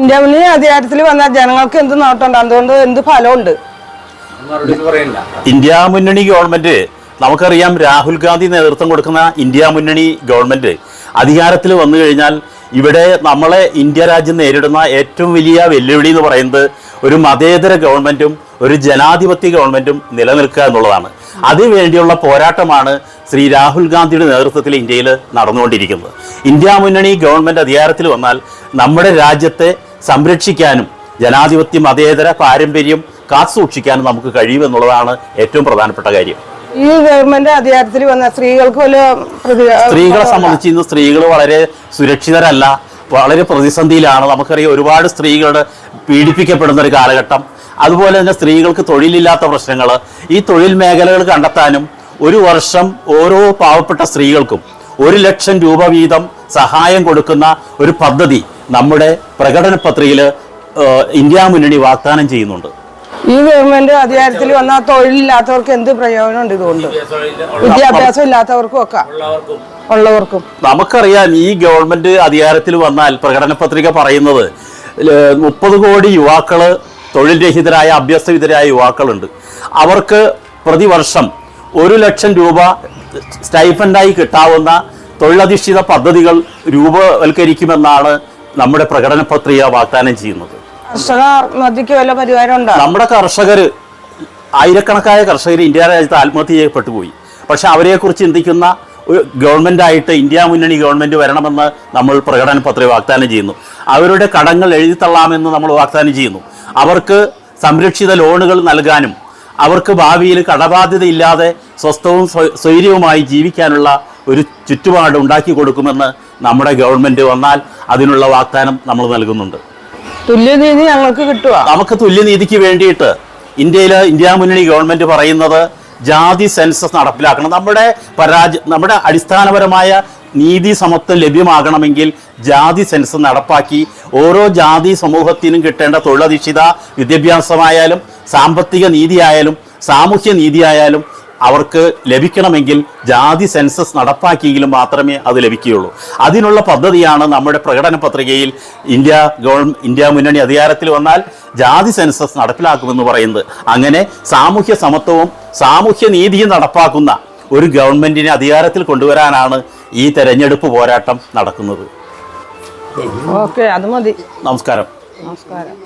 India മുന്നണി അധികാരത്തിൽ വന്നാൽ ജനങ്ങൾക്ക് എന്ത് നേട്ടമുണ്ട്? അതുകൊണ്ട് എന്ത് ഫലമുണ്ട്? ഇന്ത്യ മുന്നണി ഗവൺമെന്റ് നമുക്കറിയാം രാഹുൽ ഗാന്ധി നേതൃത്വം കൊടുക്കുന്ന ഇന്ത്യ മുന്നണി ഗവൺമെന്റ് അധികാരത്തിൽ വന്നു കഴിഞ്ഞാൽ ഇവിടെ നമ്മളെ ഇന്ത്യ രാജ്യം നേരിടുന്ന ഏറ്റവും വലിയ വെല്ലുവിളി എന്ന് പറയുന്നത് ഒരു മതേതര ഗവൺമെന്റും ഒരു ജനാധിപത്യ ഗവൺമെന്റും നിലനിൽക്കുക എന്നുള്ളതാണ്. അതിനുവേണ്ടിയുള്ള പോരാട്ടമാണ് ശ്രീ രാഹുൽ ഗാന്ധിയുടെ നേതൃത്വത്തിൽ ഇന്ത്യയിൽ നടന്നുകൊണ്ടിരിക്കുന്നത്. ഇന്ത്യ മുന്നണി ഗവൺമെന്റ് അധികാരത്തിൽ വന്നാൽ നമ്മുടെ രാജ്യത്തെ സംരക്ഷിക്കാനും ജനാധിപത്യ മതേതര പാരമ്പര്യം കാത്തുസൂക്ഷിക്കാനും നമുക്ക് കഴിയുമെന്നുള്ളതാണ് ഏറ്റവും പ്രധാനപ്പെട്ട കാര്യം. ഈ ഗവൺമെന്റ് അധികാരത്തിൽ വന്ന സ്ത്രീകൾക്ക് വല്ല സ്ത്രീകളെ സംബന്ധിച്ച് ഇന്ന് സ്ത്രീകൾ വളരെ സുരക്ഷിതരല്ല വളരെ പ്രതിസന്ധിയിലാണ്. നമുക്കറിയാം ഒരുപാട് സ്ത്രീകളുടെ പീഡിപ്പിക്കപ്പെടുന്ന ഒരു കാലഘട്ടം. അതുപോലെ തന്നെ സ്ത്രീകൾക്ക് തൊഴിലില്ലാത്ത പ്രശ്നങ്ങൾ ഈ തൊഴിൽ മേഖലകൾ കണ്ടെത്താനും ഒരു വർഷം ഓരോ പാവപ്പെട്ട സ്ത്രീകൾക്കും ഒരു ലക്ഷം രൂപ വീതം സഹായം കൊടുക്കുന്ന ഒരു പദ്ധതി നമ്മുടെ പ്രകടന പത്രികയിൽ ഇന്ത്യ മുന്നണി വാഗ്ദാനം ചെയ്യുന്നുണ്ട്. ഈ ഗവൺമെന്റ് അധികാരത്തിൽ വന്നാൽ തൊഴിലില്ലാത്തവർക്ക് എന്ത് പ്രയോജനമുണ്ട് ഇതുകൊണ്ട്? വിദ്യാഭ്യാസം ഇല്ലാത്തവർക്കും ഒക്കെ. ഉള്ളവർക്കും. നമുക്കറിയാം ഈ ഗവൺമെന്റ് അധികാരത്തിൽ വന്നാൽ പ്രകടന പത്രിക പറയുന്നത് മുപ്പത് കോടി യുവാക്കൾ തൊഴിൽ രഹിതരായ അഭ്യസ്തവിതരായ യുവാക്കളുണ്ട്. അവർക്ക് പ്രതിവർഷം ഒരു ലക്ഷം രൂപ സ്റ്റൈഫൻഡായി കിട്ടാവുന്ന തൊഴിലധിഷ്ഠിത പദ്ധതികൾ രൂപവൽക്കരിക്കുമെന്നാണ് നമ്മുടെ പ്രകടന പത്രിക വാഗ്ദാനം ചെയ്യുന്നത്. കർഷക നദിക്ക് വല്ല നമ്മുടെ കർഷകർ ആയിരക്കണക്കായ കർഷകർ ഇന്ത്യ രാജ്യത്ത് ആത്മഹത്യ ചെയ്യപ്പെട്ടു പോയി. പക്ഷെ അവരെക്കുറിച്ച് ചിന്തിക്കുന്ന ഒരു ഗവൺമെന്റായിട്ട് ഇന്ത്യ മുന്നണി ഗവൺമെന്റ് വരണമെന്ന് നമ്മൾ പ്രകടന പത്രിക വാഗ്ദാനം ചെയ്യുന്നു. അവരുടെ കടങ്ങൾ എഴുതിത്തള്ളാമെന്ന് നമ്മൾ വാഗ്ദാനം ചെയ്യുന്നു. അവർക്ക് സംരക്ഷിത ലോണുകൾ നൽകാനും അവർക്ക് ഭാവിയിൽ കടബാധ്യതയില്ലാതെ സ്വസ്ഥവും സ്വ- സ്വൈര്യവുമായി ജീവിക്കാനുള്ള ഒരു ചുറ്റുപാട് ഉണ്ടാക്കി കൊടുക്കുമെന്ന് നമ്മുടെ ഗവൺമെന്റ് വന്നാൽ അതിനുള്ള വാഗ്ദാനം നമ്മൾ നൽകുന്നുണ്ട്. തുല്യനീതി ഞങ്ങൾക്ക് കിട്ടുക. നമുക്ക് തുല്യനീതിക്ക് വേണ്ടിയിട്ട് ഇന്ത്യയിൽ ഇന്ത്യ മുന്നണി ഗവൺമെന്റ് പറയുന്നത് ജാതി സെൻസസ് നടപ്പിലാക്കണം. നമ്മുടെ പരാജ നമ്മുടെ അടിസ്ഥാനപരമായ നീതി സമത്വം ലഭ്യമാകണമെങ്കിൽ ജാതി സെൻസസ് നടപ്പാക്കി ഓരോ ജാതി സമൂഹത്തിനും കിട്ടേണ്ട തൊഴിലധിഷ്ഠിത വിദ്യാഭ്യാസമായാലും സാമ്പത്തിക നീതിയായാലും സാമൂഹ്യ നീതിയായാലും അവർക്ക് ലഭിക്കണമെങ്കിൽ ജാതി സെൻസസ് നടപ്പാക്കിയെങ്കിലും മാത്രമേ അത് ലഭിക്കുകയുള്ളൂ. അതിനുള്ള പദ്ധതിയാണ് നമ്മുടെ പ്രകടന പത്രികയിൽ ഇന്ത്യ ഗവൺ ഇന്ത്യ മുന്നണി അധികാരത്തിൽ വന്നാൽ ജാതി സെൻസസ് നടപ്പിലാക്കുമെന്ന് പറയുന്നത്. അങ്ങനെ സാമൂഹ്യ സമത്വവും സാമൂഹ്യ നീതിയും നടപ്പാക്കുന്ന ഒരു ഗവൺമെന്റിനെ അധികാരത്തിൽ കൊണ്ടുവരാനാണ് ഈ തെരഞ്ഞെടുപ്പ് പോരാട്ടം നടക്കുന്നത്. ഓക്കെ അത് മതി. നമസ്കാരം. നമസ്കാരം.